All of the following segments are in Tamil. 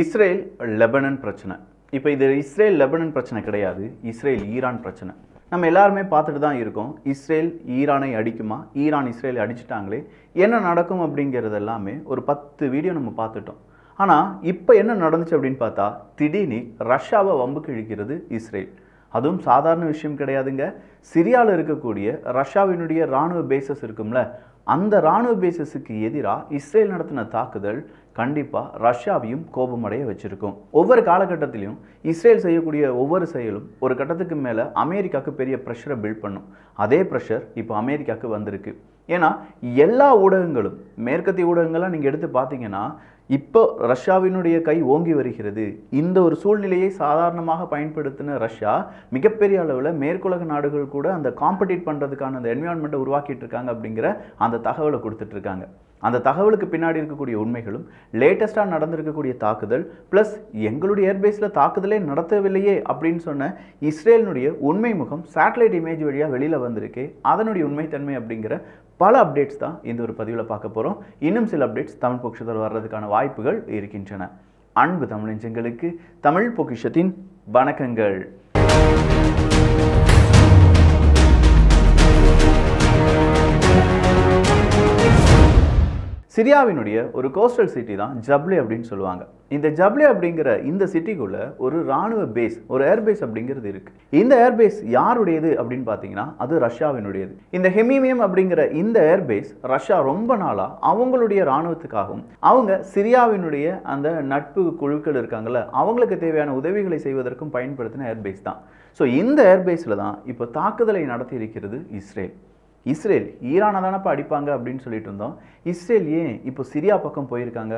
இஸ்ரேல் லெபனன் பிரச்சனை. இப்போ இது இஸ்ரேல் லெபனன் பிரச்சனை கிடையாது. இஸ்ரேல் ஈரான் பிரச்சனை. நம்ம எல்லாருமே பார்த்துட்டு தான் இருக்கோம். இஸ்ரேல் ஈரானை அடிக்குமா? ஈரான் இஸ்ரேலை அடிச்சிட்டாங்களே? என்ன நடக்கும் அப்படிங்கிறது எல்லாமே ஒரு பத்து வீடியோ நம்ம பார்த்துட்டோம். ஆனால் இப்போ என்ன நடந்துச்சு அப்படின்னு பார்த்தா திடீர்னு ரஷ்யாவை வம்புக்கு இழுக்கிறது இஸ்ரேல். அதுவும் சாதாரண விஷயம் கிடையாதுங்க. சிரியாவில் இருக்கக்கூடிய ரஷ்யாவினுடைய இராணுவ பேசஸ் இருக்கும்ல அந்த இராணுவ பேசஸுக்கு எதிராக இஸ்ரேல் நடத்தின தாக்குதல் கண்டிப்பாக ரஷ்யாவையும் கோபமடைய வச்சுருக்கும். ஒவ்வொரு காலகட்டத்திலையும் இஸ்ரேல் செய்யக்கூடிய ஒவ்வொரு செயலும் ஒரு கட்டத்துக்கு மேலே அமெரிக்காவுக்கு பெரிய ப்ரெஷரை பில்ட் பண்ணும். அதே ப்ரெஷர் இப்போ அமெரிக்காவுக்கு வந்திருக்கு. ஏன்னா எல்லா ஊடகங்களும் மேற்கத்திய ஊடகங்கள்லாம் நீங்கள் எடுத்து பார்த்தீங்கன்னா இப்போ ரஷ்யாவினுடைய கை ஓங்கி வருகிறது. இந்த ஒரு சூழ்நிலையை சாதாரணமாக பயன்படுத்தின ரஷ்யா மிகப்பெரிய அளவில் மேற்குலக நாடுகள் கூட அந்த காம்படிட் பண்ணுறதுக்கான அந்த என்விரான்மெண்ட்டை உருவாக்கிட்டு இருக்காங்க அப்படிங்கிற அந்த தகவலை கொடுத்துட்டு இருக்காங்க. அந்த தகவலுக்கு பின்னாடி இருக்கக்கூடிய உண்மைகளும் லேட்டஸ்ட்டாக நடந்திருக்கக்கூடிய தாக்குதல் ப்ளஸ் எங்களுடைய ஏர்பேஸில் தாக்குதலே நடத்தவில்லையே அப்படின்னு சொன்ன இஸ்ரேலினுடைய உண்மை முகம் சேட்டலைட் இமேஜ் வழியாக வெளியில் வந்திருக்கு அதனுடைய உண்மைத்தன்மை அப்படிங்கிற பல அப்டேட்ஸ் தான் இந்த ஒரு பதிவில் பார்க்க போகிறோம் இன்னும் சில அப்டேட்ஸ் தமிழ் பொக்கிஷத்தில் வர்றதுக்கான வாய்ப்புகள் இருக்கின்றன. அன்பு தமிழஞ்சங்களுக்கு தமிழ் பொக்கிஷத்தின் வணக்கங்கள். சிரியாவினுடைய ஒரு கோஸ்டல் சிட்டி தான் ஜப்லி அப்படின்னு சொல்லுவாங்க. இந்த ஜப்லி அப்படிங்கிற இந்த சிட்டிக்குள்ளே ஒரு ராணுவ பேஸ் ஒரு ஏர்பேஸ் அப்படிங்கிறது இருக்குது இந்த ஏர்பேஸ் யாருடையது அப்படின்னு பார்த்தீங்கன்னா அது ரஷ்யாவினுடையது. இந்த ஹெமிமியம் அப்படிங்கிற இந்த ஏர்பேஸ் ரஷ்யா ரொம்ப நாளாக அவங்களுடைய ராணுவத்துக்காகவும் அவங்க சிரியாவினுடைய அந்த நட்பு குழுக்கள் இருக்காங்கல்ல அவங்களுக்கு தேவையான உதவிகளை செய்வதற்கும் பயன்படுத்தின ஏர்பேஸ் தான். ஸோ இந்த ஏர்பேஸில் தான் இப்போ தாக்குதலை நடத்தி இருக்கிறது இஸ்ரேல். இஸ்ரேல் ஈரானை தானப்பா அடிப்பாங்க அப்படின்னு சொல்லிட்டு இருந்தோம். இஸ்ரேல் ஏன் இப்போ சிரியா பக்கம் போயிருக்காங்க?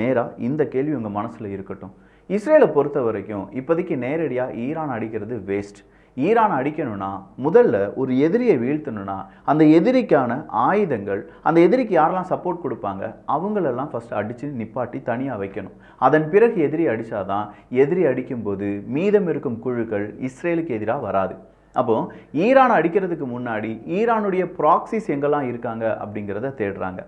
நேராக இந்த கேள்வி உங்கள் மனசில் இருக்கட்டும். இஸ்ரேலை பொறுத்த வரைக்கும் இப்போதைக்கு நேரடியாக ஈரான் அடிக்கிறது வேஸ்ட் ஈரான் அடிக்கணும்னா முதல்ல ஒரு எதிரியை வீழ்த்தணும்னா அந்த எதிரிக்கான ஆயுதங்கள் அந்த எதிரிக்கு யாரெல்லாம் சப்போர்ட் கொடுப்பாங்க அவங்களெல்லாம் ஃபஸ்ட் அடித்து நிப்பாட்டி தனியாக வைக்கணும். அதன் பிறகு எதிரி அடித்தாதான் எதிரி அடிக்கும்போது மீதம் இருக்கும் குழுக்கள் இஸ்ரேலுக்கு எதிராக வராது. அப்போ ஈரான் அடிக்கிறதுக்கு முன்னாடி ஈரானுடைய ப்ராக்சிஸ் எங்கெல்லாம் இருக்காங்க அப்படிங்கிறத தேடுறாங்க.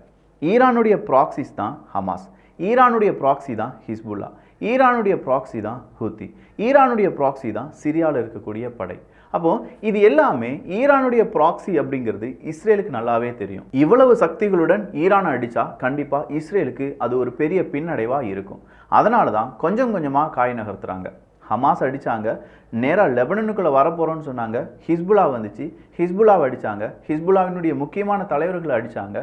ஈரானுடைய ப்ராக்சிஸ் தான் ஹமாஸ். ஈரானுடைய ப்ராக்சி தான் ஹிஸ்புல்லா. ஈரானுடைய ப்ராக்சி தான் ஹூத்தி. ஈரானுடைய ப்ராக்சி தான் சிரியாவில் இருக்கக்கூடிய படை. அப்போது இது எல்லாமே ஈரானுடைய ப்ராக்சி அப்படிங்கிறது இஸ்ரேலுக்கு நல்லாவே தெரியும். இவ்வளவு சக்திகளுடன் ஈரானை அடித்தா கண்டிப்பாக இஸ்ரேலுக்கு அது ஒரு பெரிய பின்னடைவாக இருக்கும். அதனால தான் கொஞ்சம் கொஞ்சமாக காய் நகர்த்துறாங்க. ஹமாஸ் அடித்தாங்க நேராக லெபனனுக்குள்ளே வரப்போகிறோன்னு சொன்னாங்க. ஹிஸ்புலா வந்துச்சு. ஹிஸ்புலாவை அடித்தாங்க ஹிஸ்புல்லாவினுடைய முக்கியமான தலைவர்களை அடித்தாங்க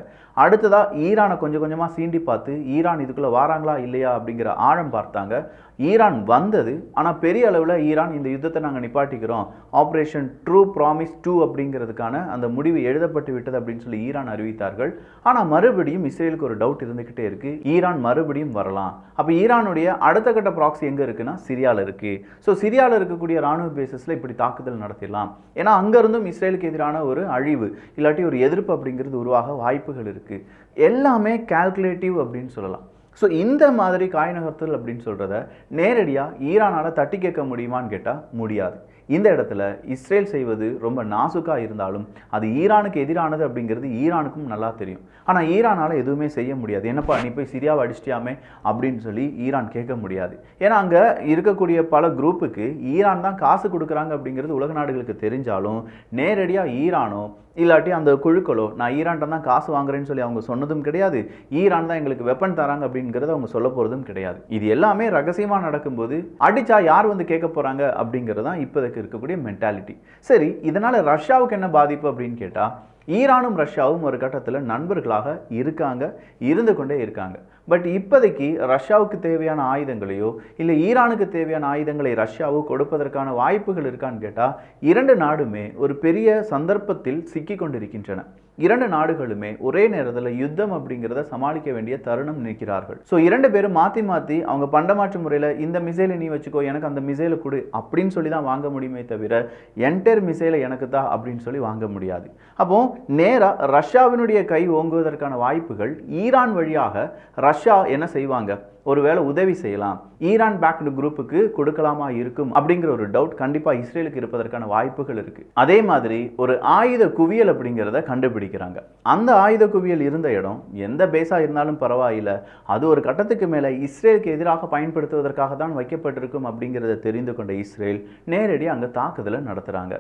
அடுத்ததாக ஈரானை கொஞ்சம் கொஞ்சமாக சீண்டி பார்த்து ஈரான் இதுக்குள்ளே வாராங்களா இல்லையா அப்படிங்கிற ஆழம் பார்த்தாங்க. ஈரான் வந்தது ஆனால் பெரிய அளவில் ஈரான் இந்த யுத்தத்தை நாங்கள் நிப்பாட்டிக்கிறோம். ஆப்ரேஷன் ட்ரூ ப்ராமிஸ் டூ அப்படிங்கிறதுக்கான அந்த முடிவு எழுதப்பட்டு விட்டது அப்படின்னு சொல்லி ஈரான் அறிவித்தார்கள். ஆனால் மறுபடியும் இஸ்ரேலுக்கு ஒரு டவுட் இருந்துக்கிட்டே இருக்குது ஈரான் மறுபடியும் வரலாம். அப்போ ஈரானுடைய அடுத்த கட்ட ப்ராக்ஸி எங்கே இருக்குன்னா சிரியாவில் இருக்குது ஸோ சிரியாவில் இருக்கக்கூடிய ராணுவ பேசஸில் இப்படி தாக்குதல் நடத்திடலாம். ஏன்னா அங்கேருந்தும் இஸ்ரேலுக்கு எதிரான ஒரு அழிவு இல்லாட்டி ஒரு எதிர்ப்பு அப்படிங்கிறது உருவாக வாய்ப்புகள் இருக்குது எல்லாமே கால்குலேட்டிவ் அப்படின்னு சொல்லலாம். ஸோ இந்த மாதிரி காய் நகர்த்தல் அப்படின்னு சொல்கிறத நேரடியாக ஈரானால் தட்டி கேட்க முடியுமான்னு கேட்டால் முடியாது. இந்த இடத்துல இஸ்ரேல் செய்வது ரொம்ப நாசுக்காக இருந்தாலும் அது ஈரானுக்கு எதிரானது அப்படிங்கிறது ஈரானுக்கும் நல்லா தெரியும். ஆனால் ஈரானால் எதுவுமே செய்ய முடியாது. என்னப்பா நீ போய் சிரியாவை அடிச்சிட்டியாமே? அப்படின்னு சொல்லி ஈரான் கேட்க முடியாது. ஏன்னா அங்கே இருக்கக்கூடிய பல குரூப்புக்கு ஈரான் தான் காசு கொடுக்குறாங்க அப்படிங்கிறது உலக நாடுகளுக்கு தெரிஞ்சாலும் நேரடியாக ஈரானோ இல்லாட்டி அந்த குழுக்களோ நான் ஈரான்ட்ட தான் காசு வாங்குறேன்னு சொல்லி அவங்க சொன்னதும் கிடையாது. ஈரான் தான் எங்களுக்கு வெப்பன் தராங்க அப்படிங்கிறத அவங்க சொல்ல போகிறதும் கிடையாது. இது எல்லாமே ரகசியமாக நடக்கும்போது அடித்தா யார் வந்து கேட்க போகிறாங்க அப்படிங்கிறது தான் இப்போதைக்கு இருக்கக்கூடிய மென்டாலிட்டி சரி இதனால் ரஷ்யாவுக்கு என்ன பாதிப்பு அப்படின்னு கேட்டால் ஈரானும் ரஷ்யாவும் ஒரு கட்டத்தில் நண்பர்களாக இருக்காங்க இருந்து கொண்டே இருக்காங்க. பட் இப்போதைக்கு ரஷ்யாவுக்கு தேவையான ஆயுதங்களையோ இல்லை ஈரானுக்கு தேவையான ஆயுதங்களை ரஷ்யாவோ கொடுப்பதற்கான வாய்ப்புகள் இருக்கான்னு கேட்டால் இரண்டு நாடுமே ஒரு பெரிய சந்தர்ப்பத்தில் சிக்கி கொண்டிருக்கின்றன இரண்டு நாடுகளுமே ஒரே நேரத்தில் யுத்தம் அப்படிங்கிறத சமாளிக்க வேண்டிய தருணம் நிற்கிறார்கள். ஸோ இரண்டு பேரும் மாற்றி மாற்றி அவங்க பண்டமாற்று முறையில் இந்த மிசைலை நீ வச்சுக்கோ எனக்கு அந்த மிசைலை கொடு அப்படின்னு சொல்லி தான் வாங்க முடியுமே தவிர என்டர் மிசைலை எனக்கு தான் அப்படின்னு சொல்லி வாங்க முடியாது. அப்போ நேராக ரஷ்யாவினுடைய கை ஓங்குவதற்கான வாய்ப்புகள் ஈரான் வழியாக ரஷ்யா என்ன செய்வாங்க? ஒருவேளை உதவி செய்யலாம். ஈரான் பேக்டு குரூப்புக்கு கொடுக்கலாமா இருக்கும் அப்படிங்கிற ஒரு டவுட் கண்டிப்பாக இஸ்ரேலுக்கு இருப்பதற்கான வாய்ப்புகள் இருக்கு. அதே மாதிரி ஒரு ஆயுத குவியல் அப்படிங்கிறத கண்டுபிடிக்கிறாங்க. அந்த ஆயுத குவியல் இருந்த இடம் எந்த பேஸாக இருந்தாலும் பரவாயில்ல. அது ஒரு கட்டத்துக்கு மேலே இஸ்ரேலுக்கு எதிராக பயன்படுத்துவதற்காக தான் வைக்கப்பட்டிருக்கும் அப்படிங்கிறத தெரிந்து கொண்ட இஸ்ரேல் நேரடி அங்கே தாக்குதலை நடத்துகிறாங்க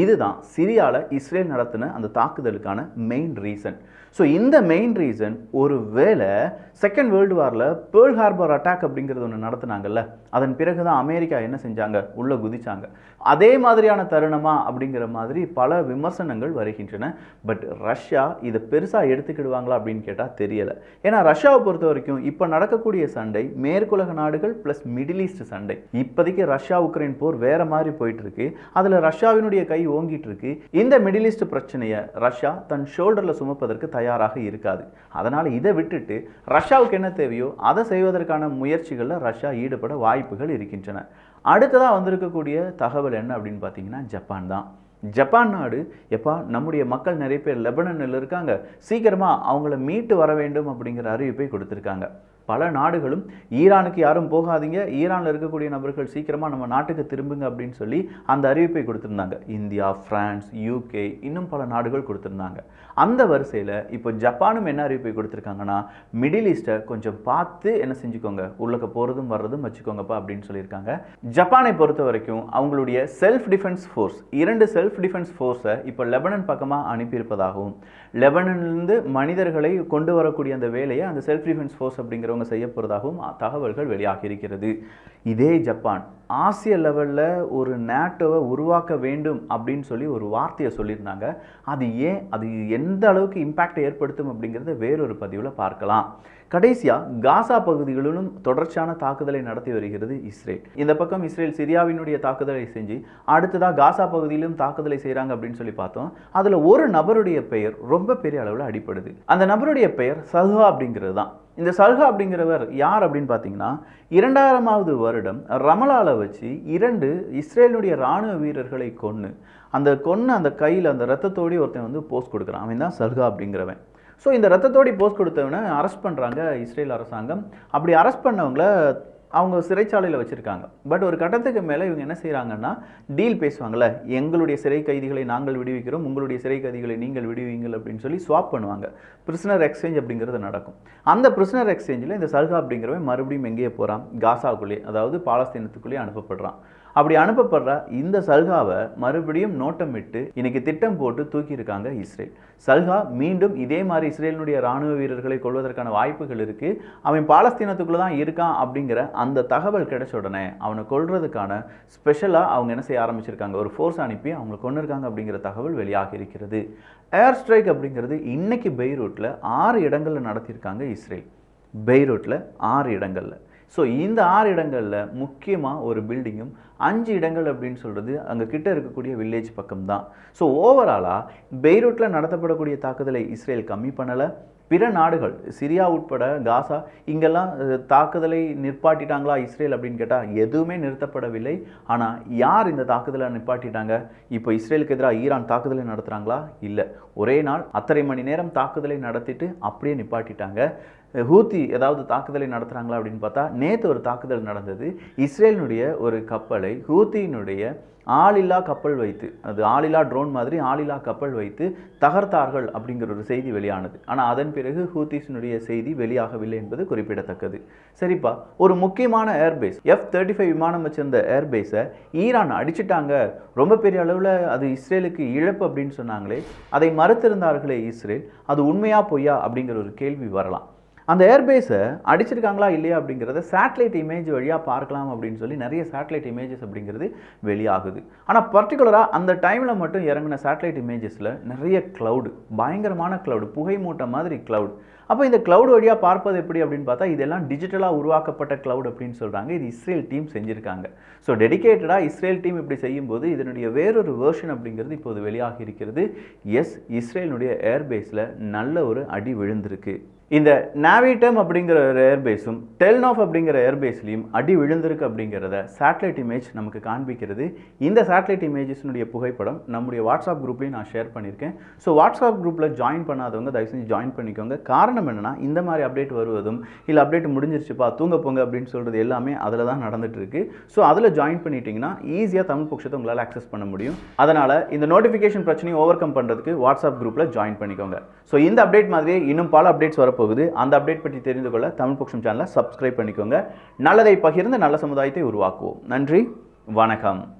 இதுதான் சிரியாவில் இஸ்ரேல் நடத்தின அந்த தாக்குதலுக்கான மெயின் ரீசன் ஸோ இந்த மெயின் ரீசன் ஒரு வேளை செகண்ட் வேர்ல்டு வாரில் பேர்ல் ஹார்பர் அட்டாக் அப்படிங்கிறது ஒன்று நடத்துனாங்கல்ல. அதன் பிறகு தான் அமெரிக்கா என்ன செஞ்சாங்க? உள்ளே குதிச்சாங்க. அதே மாதிரியான தருணமா அப்படிங்கிற மாதிரி பல விமர்சனங்கள் வருகின்றன. பட் ரஷ்யா இதை பெருசாக எடுத்துக்கிடுவாங்களா அப்படின்னு கேட்டால் தெரியலை. ஏன்னா ரஷ்யாவை பொறுத்த வரைக்கும் இப்போ நடக்கக்கூடிய சண்டை மேற்குலக நாடுகள் ப்ளஸ் மிடில் ஈஸ்ட் சண்டை. இப்போதைக்கு ரஷ்யா உக்ரைன் போர் வேற மாதிரி போயிட்டு இருக்கு அதில் ரஷ்யாவினுடைய கை ஓங்கிட்டு இருக்கு இந்த மிடில் ஈஸ்ட் பிரச்சனையை ரஷ்யா தன் ஷோல்டரில் சுமப்பதற்கு தயாராக இருக்காது. அதனால் இதை விட்டுட்டு ரஷ்யாவுக்கு என்ன தேவையோ அதை செய்வதற்கு செய்வதற்கான முயற்சிகளில் ரஷ்யா ஈடுபட வாய்ப்புகள் இருக்கின்றன. அடுத்ததாக வந்திருக்கக்கூடிய தகவல் என்ன அப்படின்னு பார்த்தீங்கன்னா ஜப்பான் தான். ஜப்பான் நாடு எப்பா நம்முடைய மக்கள் நிறைய பேர் லெபனனில் இருக்காங்க. சீக்கிரமாக அவங்கள மீட்டு வர வேண்டும் அப்படிங்கிற அறிவிப்பை கொடுத்துருக்காங்க. பல நாடுகளும் ஈரானுக்கு யாரும் போகாதீங்க. ஈரானில் இருக்கக்கூடிய நபர்கள் சீக்கிரமாக நம்ம நாட்டுக்கு திரும்புங்க அப்படின்னு சொல்லி அந்த அறிவிப்பை கொடுத்துருந்தாங்க. இந்தியா ஃப்ரான்ஸ் யூகே இன்னும் பல நாடுகள் கொடுத்துருந்தாங்க. அந்த வரிசையில் இப்போ ஜப்பானும் என்ன அறிவிப்பை கொடுத்துருக்காங்கன்னா மிடில் ஈஸ்ட்டை கொஞ்சம் பார்த்து என்ன செஞ்சுக்கோங்க. உள்ளக்க போகிறதும் வர்றதும் வச்சுக்கோங்கப்பா அப்படின்னு சொல்லியிருக்காங்க. ஜப்பானை பொறுத்த வரைக்கும் அவங்களுடைய செல்ஃப் டிஃபென்ஸ் ஃபோர்ஸ் இரண்டு செல்ஃப் டிஃபென்ஸ் ஃபோர்ஸை இப்போ லெபனன் பக்கமாக அனுப்பியிருப்பதாகவும் லெபனன்லேருந்து மனிதர்களை கொண்டு வரக்கூடிய அந்த வேலையை அந்த செல்ஃப் டிஃபென்ஸ் ஃபோர்ஸ் அப்படிங்கிற இவங்க செய்ய போகிறதாகவும் தகவல்கள் வெளியாகி இருக்கிறது இதே ஜப்பான் ஆசிய லெவலில் ஒரு நேட்டோவை உருவாக்க வேண்டும் அப்படின்னு சொல்லி ஒரு வார்த்தையை சொல்லியிருந்தாங்க. அது ஏன் அது எந்த அளவுக்கு இம்பேக்டை ஏற்படுத்தும் அப்படிங்கிறத வேறொரு பதிவில் பார்க்கலாம். கடைசியாக காசா பகுதிகளிலும் தொடர்ச்சியான தாக்குதலை நடத்தி வருகிறது இஸ்ரேல். இந்த பக்கம் இஸ்ரேல் சிரியாவினுடைய தாக்குதலை செஞ்சு அடுத்ததாக காசா பகுதியிலும் தாக்குதலை செய்கிறாங்க அப்படின்னு சொல்லி பார்த்தோம். அதில் ஒரு நபருடைய பெயர் ரொம்ப பெரிய அளவில் அடிப்படுது அந்த நபருடைய பெயர் சதுவா அப்படிங்கிறது தான். இந்த சல்ஹா அப்படிங்கிறவர் யார் அப்படின்னு பார்த்தீங்கன்னா இரண்டாயிரமாவது வருடம் ரமலால வச்சு இரண்டு இஸ்ரேலுடைய இராணுவ வீரர்களை கொன்று அந்த கொன்று அந்த கையில் அந்த ரத்தத்தோடி ஒருத்தன் வந்து போஸ்ட் கொடுக்குறான். அவன் தான் சல்ஹா அப்படிங்கிறவன். ஸோ இந்த ரத்தத்தோடி போஸ்ட் கொடுத்தவனை அரெஸ்ட் பண்ணுறாங்க இஸ்ரேல் அரசாங்கம். அப்படி அரெஸ்ட் பண்ணவங்கள அவங்க சிறைச்சாலையில் வச்சுருக்காங்க. பட் ஒரு கட்டத்துக்கு மேலே இவங்க என்ன செய்கிறாங்கன்னா டீல் பேசுவாங்கள்ல எங்களுடைய சிறை கைதிகளை நாங்கள் விடுவிக்கிறோம் உங்களுடைய சிறை கைதிகளை நீங்கள் விடுவீங்கள் அப்படின்னு சொல்லி ஸ்வாப் பண்ணுவாங்க. பிரிசனர் எக்ஸ்சேஞ்ச் அப்படிங்கிறது நடக்கும். அந்த பிரிசனர் எக்ஸ்சேஞ்சில் இந்த சல்கா அப்படிங்கிறவன் மறுபடியும் எங்கேயே போகிறான் காசாக்குள்ளே அதாவது பாலஸ்தீனத்துக்குள்ளேயே அனுப்பப்படுறான். அப்படி அனுப்பப்படுற இந்த சல்காவை மறுபடியும் நோட்டமிட்டு இன்னைக்கு திட்டம் போட்டு தூக்கியிருக்காங்க இஸ்ரேல். சல்கா மீண்டும் இதே மாதிரி இஸ்ரேலினுடைய ராணுவ வீரர்களை கொள்வதற்கான வாய்ப்புகள் இருக்கு. அவன் பாலஸ்தீனத்துக்குள்ளே தான் இருக்கான் அப்படிங்கிற அந்த தகவல் கிடைச்ச உடனே அவனை கொல்றதுக்கான ஸ்பெஷலாக அவங்க என்ன செய்ய ஆரம்பிச்சிருக்காங்க? ஒரு ஃபோர்ஸ் அனுப்பி அவங்களை கொண்டிருக்காங்க அப்படிங்கிற தகவல் வெளியாக இருக்கிறது. ஏர் ஸ்ட்ரைக் அப்படிங்கிறது இன்னைக்கு பெய்ரூட்டில் ஆறு இடங்களில் நடத்தியிருக்காங்க இஸ்ரேல். பெய்ரூட்டில் ஆறு இடங்களில். ஸோ இந்த ஆறு இடங்களில் முக்கியமாக ஒரு பில்டிங்கும் அஞ்சு இடங்கள் அப்படின்னு சொல்கிறது அங்கே கிட்ட இருக்கக்கூடிய வில்லேஜ் பக்கம் தான் ஸோ ஓவராலாக பெய்ரூட்டில் நடத்தப்படக்கூடிய தாக்குதலை இஸ்ரேல் கம்மி பண்ணலை. பிற நாடுகள் சிரியா உட்பட காசா இங்கெல்லாம் தாக்குதலை நிற்பாட்டிட்டாங்களா இஸ்ரேல் அப்படின்னு கேட்டால் எதுவுமே நிறுத்தப்படவில்லை. ஆனால் யார் இந்த தாக்குதலை நிப்பாட்டிட்டாங்க? இப்போ இஸ்ரேலுக்கு எதிராக ஈரான் தாக்குதலை நடத்துகிறாங்களா இல்லை. ஒரே நாள் அத்தனை மணி நேரம் தாக்குதலை நடத்திட்டு அப்படியே நிப்பாட்டிட்டாங்க. ஹூத்தி ஏதாவது தாக்குதலை நடத்துகிறாங்களா அப்படின்னு பார்த்தா நேற்று ஒரு தாக்குதல் நடந்தது. இஸ்ரேலினுடைய ஒரு கப்பலை ஹூத்தியினுடைய ஆளில்லா கப்பல் வைத்து அது ஆளில்லா ட்ரோன் மாதிரி ஆளில்லா கப்பல் வைத்து தகர்த்தார்கள் அப்படிங்கிற ஒரு செய்தி வெளியானது. ஆனால் அதன் பிறகு ஹூத்திஸினுடைய செய்தி வெளியாகவில்லை என்பது குறிப்பிடத்தக்கது. சரிப்பா ஒரு முக்கியமான ஏர்பேஸ் எஃப் தேர்ட்டி ஃபைவ் விமானம் வச்சிருந்த ஏர்பேஸை ஈரான் அடிச்சிட்டாங்க. ரொம்ப பெரிய அளவில் அது இஸ்ரேலுக்கு இழப்பு அப்படின்னு சொன்னாங்களே. அதை மறுத்திருந்தார்களே இஸ்ரேல் அது உண்மையா பொய்யா அப்படிங்கிற ஒரு கேள்வி வரலாம். அந்த ஏர்பேஸை அடிச்சிருக்காங்களா இல்லையா அப்படிங்கிறத சேட்டலைட் இமேஜ் வழியாக பார்க்கலாம் அப்படின்னு சொல்லி நிறைய சேட்டலைட் இமேஜஸ் அப்படிங்கிறது வெளியாகுது. ஆனால் பர்டிகுலராக அந்த டைமில் மட்டும் இறங்கின சேட்டலைட் இமேஜஸில் நிறைய க்ளவுடு பயங்கரமான க்ளவுடு புகை மூட்டை மாதிரி க்ளவுட் அப்போ இந்த க்ளவுட் வழியாக பார்ப்பது எப்படி அப்படின்னு பார்த்தா இதெல்லாம் டிஜிட்டலாக உருவாக்கப்பட்ட க்ளவுட் அப்படின்னு சொல்கிறாங்க இது இஸ்ரேல் டீம் செஞ்சுருக்காங்க. ஸோ டெடிகேட்டடாக இஸ்ரேல் டீம் இப்படி செய்யும்போது இதனுடைய வேறொரு வேர்ஷன் அப்படிங்கிறது இப்போது வெளியாகி இருக்கிறது. எஸ் இஸ்ரேலினுடைய ஏர்பேஸில் நல்ல ஒரு அடி விழுந்திருக்கு. இந்த நாவிடம் அப்படிங்கிற ஒரு ஏர்பேஸும் டெல்னாஃப் அப்படிங்கிற ஏர்பேஸ்லையும் அடி விழுந்திருக்கு அப்படிங்கிறத சேட்டலைட் இமேஜ் நமக்கு காண்பிக்கிறது. இந்த சேட்டலைட் இமேஜஸ்னுடைய புகைப்படம் நம்முடைய வாட்ஸ்அப் குரூப்லையும் நான் ஷேர் பண்ணியிருக்கேன். ஸோ வாட்ஸ்அப் குரூப்பில் ஜாயின் பண்ணாதவங்க தயவு செஞ்சு ஜாயின் பண்ணிக்கோங்க. காரணம் என்னன்னா இந்த மாதிரி அப்டேட் வருவதும் இல்லை அப்டேட் முடிஞ்சிருச்சுப்பா தூங்க போங்க அப்படின்னு சொல்கிறது எல்லாமே அதில் தான் நடந்துட்டு ஸோ அதில் ஜாயின் பண்ணிட்டீங்கன்னா ஈஸியாக தமிழ் பட்சத்தை உங்களால் அக்சஸ் பண்ண முடியும். அதனால் இந்த நோட்டிஃபிகேஷன் பிரச்சனையை ஓவர் கம் பண்ணுறதுக்கு வாட்ஸ்அப் குரூப்பில் ஜாயின் பண்ணிக்கோங்க. ஸோ இந்த அப்டேட் மாதிரியே இன்னும் பல அப்டேட்ஸ் வரப்போகுது அந்த அப்டேட் பற்றி தெரிந்து கொள்ள தமிழ் பட்சம் சேனலை சப்ஸ்கிரைப் பண்ணிக்கோங்க. நல்லதை பகிர்ந்து நல்ல சமுதாயத்தை உருவாக்குவோம். நன்றி. வணக்கம்.